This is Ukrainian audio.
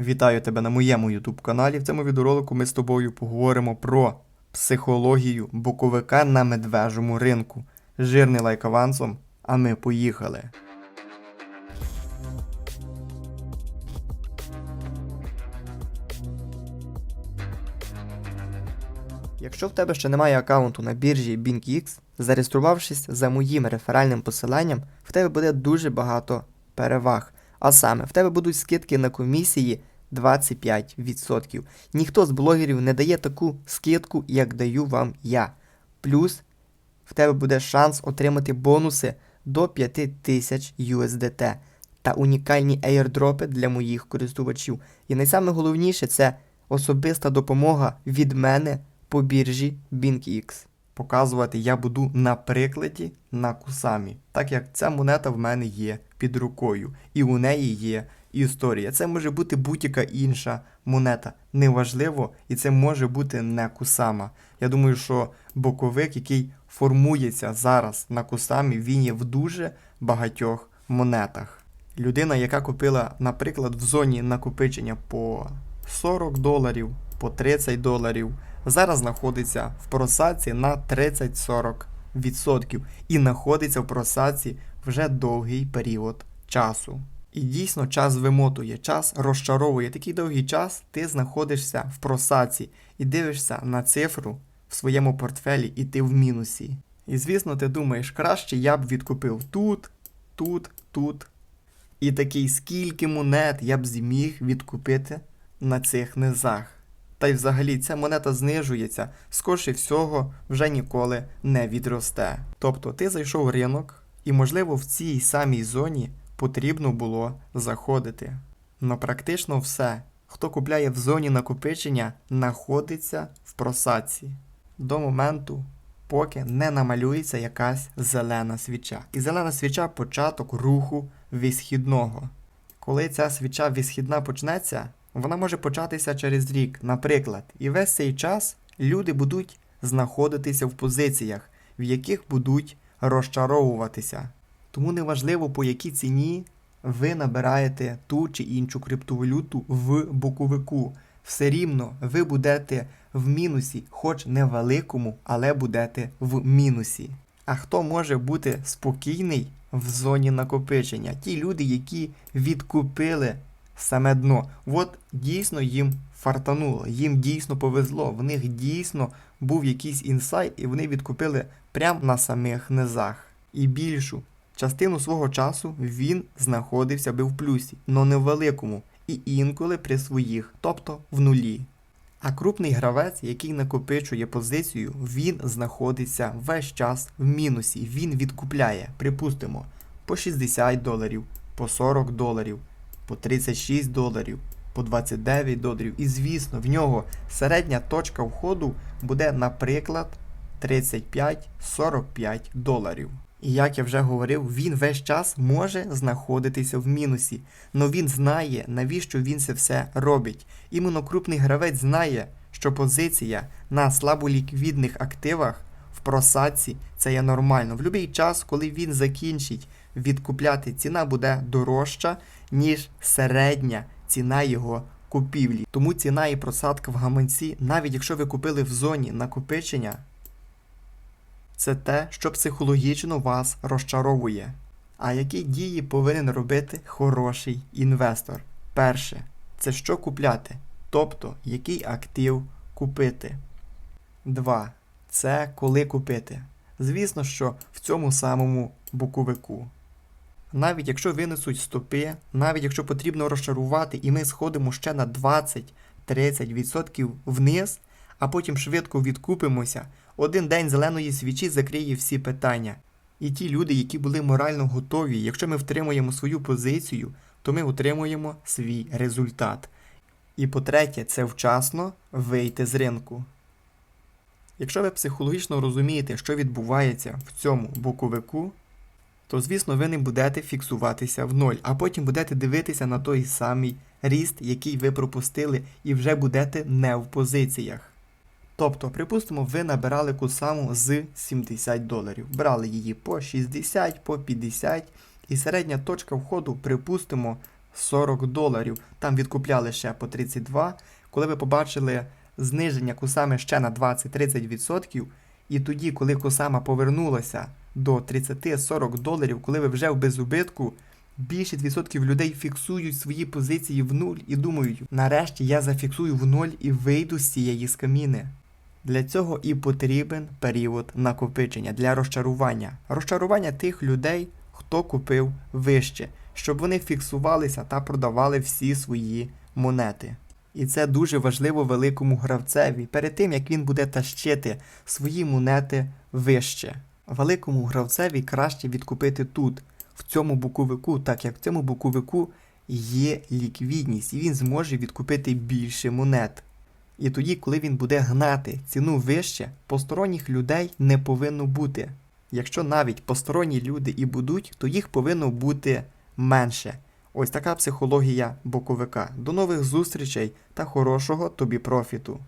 Вітаю тебе на моєму YouTube каналі. В цьому відеоролику ми з тобою поговоримо про психологію боковика на медвежому ринку. Жирний лайк авансом, а ми поїхали. Якщо в тебе ще немає аккаунту на біржі BingX, зареєструвавшись за моїм реферальним посиланням, в тебе буде дуже багато переваг. А саме, в тебе будуть скидки на комісії 25%. Ніхто з блогерів не дає таку скидку, як даю вам я. Плюс в тебе буде шанс отримати бонуси до 5000 USDT та унікальні airdропи для моїх користувачів. І найсайголовніше це особиста допомога від мене по біржі BingX. Показувати я буду на прикладі на кусамі, так як ця монета в мене є під рукою, і у неї є історія. Це може бути будь-яка інша монета. Неважливо, і це може бути не кусама. Я думаю, що боковик, який формується зараз на кусамі, він є в дуже багатьох монетах. Людина, яка купила, наприклад, в зоні накопичення по 40 доларів, по 30 доларів, зараз знаходиться в просадці на 30-40% і знаходиться в просадці вже довгий період часу. І дійсно час вимотує, час розчаровує. Такий довгий час ти знаходишся в просадці і дивишся на цифру в своєму портфелі, і ти в мінусі. І звісно, ти думаєш, краще я б відкупив тут, тут, тут. І такий, скільки монет я б зміг відкупити на цих низах. Та й взагалі ця монета знижується, скорше всього вже ніколи не відросте. Тобто ти зайшов в ринок, і, можливо, в цій самій зоні потрібно було заходити. Но практично все, хто купляє в зоні накопичення, знаходиться в просадці до моменту, поки не намалюється якась зелена свіча. І зелена свіча початок руху висхідного. Коли ця свіча висхідна почнеться, вона може початися через рік, наприклад, і весь цей час люди будуть знаходитися в позиціях, в яких будуть розчаровуватися. Тому неважливо, по якій ціні ви набираєте ту чи іншу криптовалюту в боковику. Все рівно ви будете в мінусі, хоч невеликому, але будете в мінусі. А хто може бути спокійний в зоні накопичення? Ті люди, які відкупили саме дно. От дійсно їм фартануло, їм дійсно повезло, в них дійсно був якийсь інсайт, і вони відкупили прямо на самих низах. І більшу частину свого часу він знаходився би в плюсі, но не в великому, і інколи при своїх, тобто в нулі. А крупний гравець, який накопичує позицію, він знаходиться весь час в мінусі. Він відкупляє, припустимо, по 60 доларів, по 40 доларів, по 36 доларів, по 29 доларів. І звісно, в нього середня точка входу буде, наприклад, 35-45 доларів. І як я вже говорив, він весь час може знаходитися в мінусі, але він знає, навіщо він це все робить. Іменно крупний гравець знає, що позиція на слаболіквідних активах в просадці це є нормально. В будь-який час, коли він закінчить відкупляти, ціна буде дорожча, ніж середня ціна його купівлі. Тому ціна і просадка в гаманці, навіть якщо ви купили в зоні накопичення, це те, що психологічно вас розчаровує. А які дії повинен робити хороший інвестор? Перше, це що купляти, тобто який актив купити. 2. Це коли купити. Звісно, що в цьому самому боковику. Навіть якщо винесуть стопи, навіть якщо потрібно розчарувати, і ми сходимо ще на 20-30% вниз, а потім швидко відкупимося, один день зеленої свічі закриє всі питання. І ті люди, які були морально готові, якщо ми втримуємо свою позицію, то ми отримуємо свій результат. І по-третє, це вчасно вийти з ринку. Якщо ви психологічно розумієте, що відбувається в цьому боковику, то звісно ви не будете фіксуватися в ноль, а потім будете дивитися на той самий ріст, який ви пропустили, і вже будете не в позиціях. Тобто, припустимо, ви набирали кусаму з 70 доларів, брали її по 60, по 50, і середня точка входу, припустимо, 40 доларів. Там відкупляли ще по 32. Коли ви побачили зниження кусами ще на 20-30%, і тоді, коли кусама повернулася до 30-40 доларів, коли ви вже в безубитку, більшість відсотків людей фіксують свої позиції в нуль і думають, нарешті я зафіксую в нуль і вийду з цієї скаміни. Для цього і потрібен період накопичення для розчарування. Розчарування тих людей, хто купив вище, щоб вони фіксувалися та продавали всі свої монети. І це дуже важливо великому гравцеві перед тим, як він буде тащити свої монети вище. Великому гравцеві краще відкупити тут, в цьому буковику, так як в цьому буковику є ліквідність, і він зможе відкупити більше монет. І тоді, коли він буде гнати ціну вище, посторонніх людей не повинно бути. Якщо навіть посторонні люди і будуть, то їх повинно бути менше. Ось така психологія боковика. До нових зустрічей та хорошого тобі профіту.